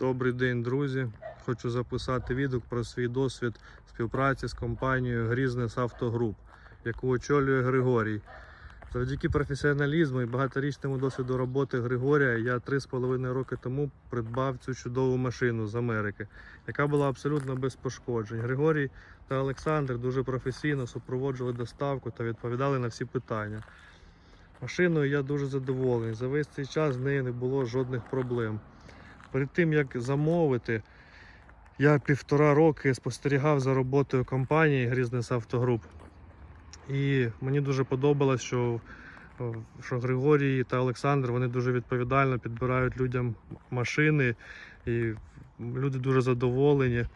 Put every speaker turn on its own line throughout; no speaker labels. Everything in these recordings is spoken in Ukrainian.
Добрий день, друзі. Хочу записати відгук про свій досвід співпраці з компанією Грізнес Автогруп, яку очолює Григорій. Завдяки професіоналізму і багаторічному досвіду роботи Григорія я 3,5 роки тому придбав цю чудову машину з Америки, яка була абсолютно без пошкоджень. Григорій та Олександр дуже професійно супроводжували доставку та відповідали на всі питання. Машиною я дуже задоволений. За весь цей час з нею не було жодних проблем. Перед тим як замовити, я півтора роки спостерігав за роботою компанії Грізнес Автогруп. І мені дуже подобалось, що, що Григорій та Олександр вони дуже відповідально підбирають людям машини, і люди дуже задоволені.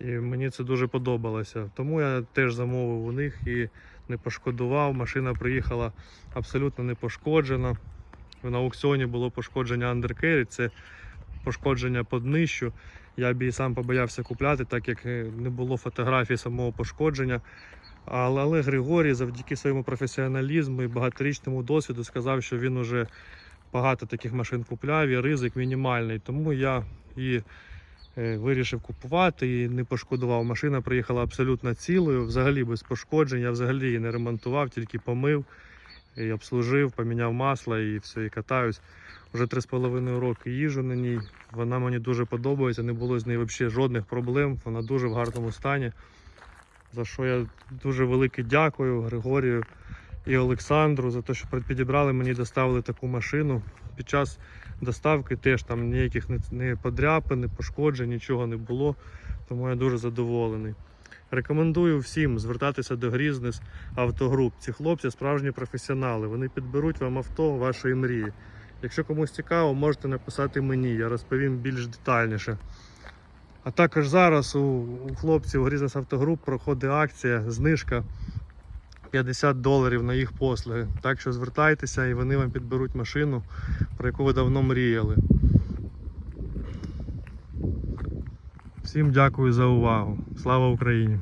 І мені це дуже подобалося. Тому я теж замовив у них і не пошкодував. Машина приїхала абсолютно не пошкоджена. На аукціоні було пошкодження андеркері, це пошкодження по днищу. Я б і сам побоявся купляти, так як е, не було фотографій самого пошкодження. Але, але Григорій завдяки своєму професіоналізму і багаторічному досвіду сказав, що він уже багато таких машин купляв і ризик мінімальний. Тому я і е, вирішив купувати і не пошкодував. Машина приїхала абсолютно цілою, взагалі без пошкоджень. Я взагалі її не ремонтував, тільки помив і обслужив, поміняв масло і все, і катаюсь. Вже 3,5 роки їжджу на ній. Вона мені дуже подобається, не було з нею взагалі жодних проблем. Вона дуже в гарному стані. За що я дуже велике дякую Григорію і Олександру за те, що підібрали мені, доставили таку машину. Під час доставки теж там ніяких не подряпин, не пошкоджень, нічого не було. Тому я дуже задоволений. Рекомендую всім звертатися до Грізнес автогруп. Ці хлопці справжні професіонали. Вони підберуть вам авто вашої мрії. Якщо комусь цікаво, можете написати мені, я розповім більш детальніше. А також зараз у, хлопців Грізнес Автогруп проходить акція, знижка 50 доларів на їх послуги. Так що звертайтеся і вони вам підберуть машину, про яку ви давно мріяли. Всім дякую за увагу. Слава Україні!